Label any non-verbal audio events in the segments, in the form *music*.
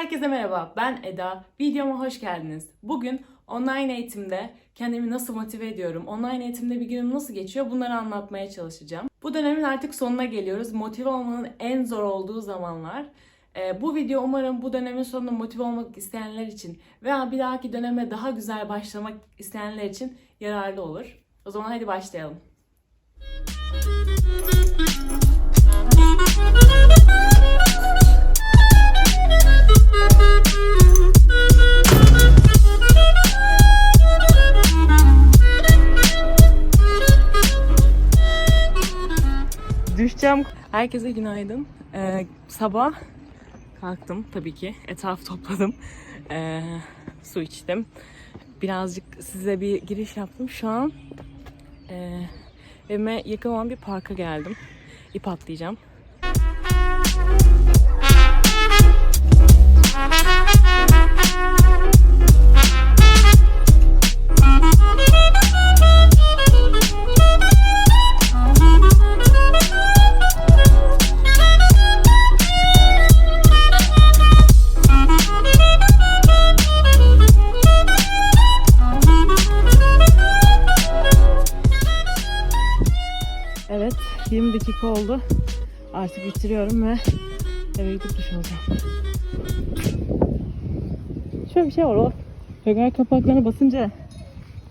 Herkese merhaba, ben Eda. Videoma hoş geldiniz. Bugün online eğitimde kendimi nasıl motive ediyorum, online eğitimde bir günüm nasıl geçiyor bunları anlatmaya çalışacağım. Bu dönemin artık sonuna geliyoruz. Motive olmanın en zor olduğu zamanlar. Ee, bu video umarım bu dönemin sonunda motive olmak isteyenler için veya bir dahaki döneme daha güzel başlamak isteyenler için yararlı olur. O zaman hadi başlayalım. Düşeceğim. Herkese günaydın. Ee, sabah kalktım tabii ki. Etrafı topladım. Ee, su içtim. Birazcık size bir giriş yaptım. Şu an e, evime yakın olan bir parka geldim. İp atlayacağım. 20 dakika oldu. Artık bitiriyorum ve eve gidip duş alacağım. Şöyle bir şey var o. Fener kapaklarına basınca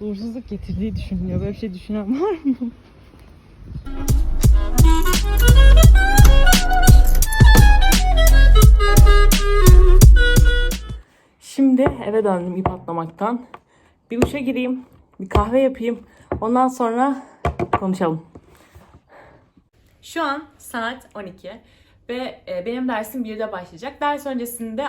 uğursuzluk getirdiği düşünülüyor. Böyle bir şey düşünen var mı? Şimdi eve döndüm ip atlamaktan. Bir duşa gireyim, bir kahve yapayım. Ondan sonra konuşalım. Şu an saat 12 ve e, benim dersim 1'de başlayacak. Ders öncesinde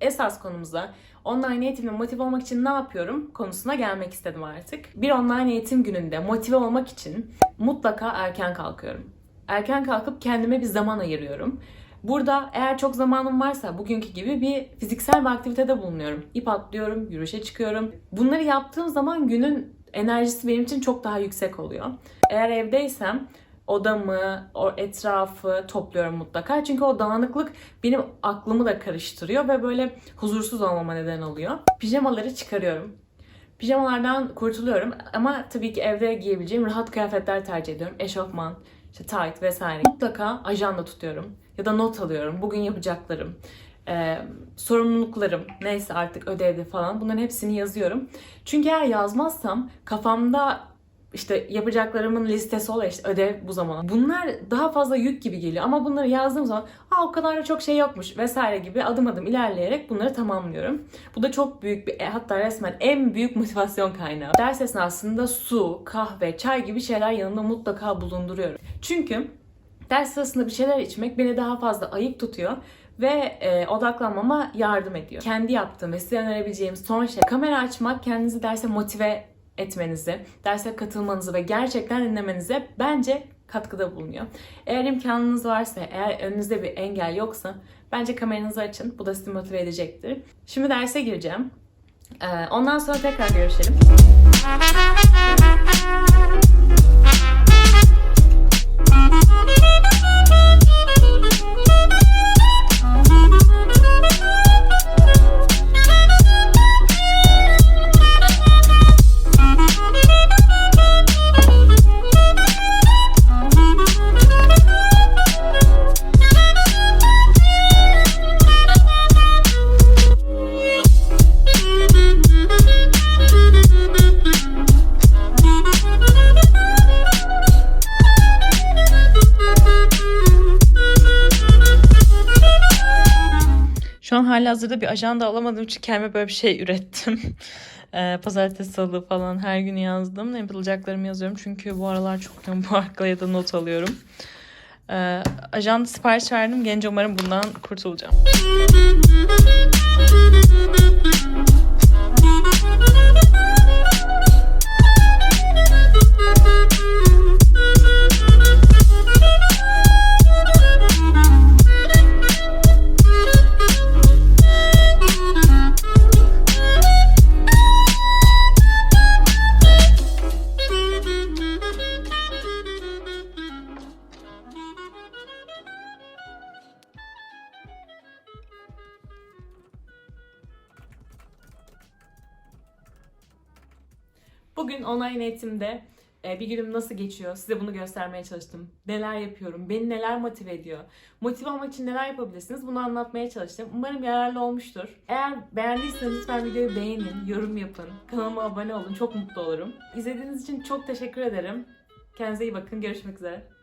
esas konumuza online eğitimle motive olmak için ne yapıyorum konusuna gelmek istedim artık. Bir online eğitim gününde motive olmak için mutlaka erken kalkıyorum. Erken kalkıp kendime bir zaman ayırıyorum. Burada eğer çok zamanım varsa bugünkü gibi bir fiziksel bir aktivitede bulunuyorum. İp atlıyorum, yürüyüşe çıkıyorum. Bunları yaptığım zaman günün enerjisi benim için çok daha yüksek oluyor. Eğer evdeysem odamı, o etrafı topluyorum mutlaka. Çünkü o dağınıklık benim aklımı da karıştırıyor ve böyle huzursuz olmama neden oluyor. Pijamaları çıkarıyorum. Pijamalardan kurtuluyorum ama tabii ki evde giyebileceğim rahat kıyafetler tercih ediyorum. Eşofman, işte tight vesaire. Mutlaka ajanda tutuyorum ya da not alıyorum. Bugün yapacaklarım, e, sorumluluklarım, neyse artık ödevde falan bunların hepsini yazıyorum. Çünkü eğer yazmazsam kafamda işte yapacaklarımın listesi oluyor işte ödev bu zaman. Bunlar daha fazla yük gibi geliyor ama bunları yazdığım zaman Aa, o kadar da çok şey yokmuş vesaire gibi adım adım ilerleyerek bunları tamamlıyorum. Bu da çok büyük bir e, hatta resmen en büyük *laughs* motivasyon kaynağı. Ders esnasında su, kahve, çay gibi şeyler yanımda mutlaka bulunduruyorum. Çünkü ders sırasında bir şeyler içmek beni daha fazla ayık tutuyor ve e, odaklanmama yardım ediyor. Kendi yaptığım ve size önerebileceğim son şey kamera açmak kendinizi derse motive etmenizi, derse katılmanızı ve gerçekten dinlemenize bence katkıda bulunuyor. Eğer imkanınız varsa, eğer önünüzde bir engel yoksa bence kameranızı açın. Bu da sizi motive edecektir. Şimdi derse gireceğim. Ee, Ondan sonra tekrar görüşelim. Hala hazırda bir ajanda alamadığım için kendime böyle bir şey ürettim. *laughs* Ee, Pazartesi, salı falan her gün yazdım. Ne yapılacaklarımı yazıyorum. Çünkü bu aralar çok yoğun bu arkada ya da not alıyorum. Ee, ajanda sipariş verdim. Gence umarım bundan kurtulacağım. Bugün online eğitimde e, bir günüm nasıl geçiyor size bunu göstermeye çalıştım. Neler yapıyorum, beni neler motive ediyor. Motive olmak için neler yapabilirsiniz bunu anlatmaya çalıştım. Umarım yararlı olmuştur. Eğer beğendiyseniz lütfen videoyu beğenin, yorum yapın, kanalıma abone olun. Çok mutlu olurum. İzlediğiniz için çok teşekkür ederim. Kendinize iyi bakın. Görüşmek üzere.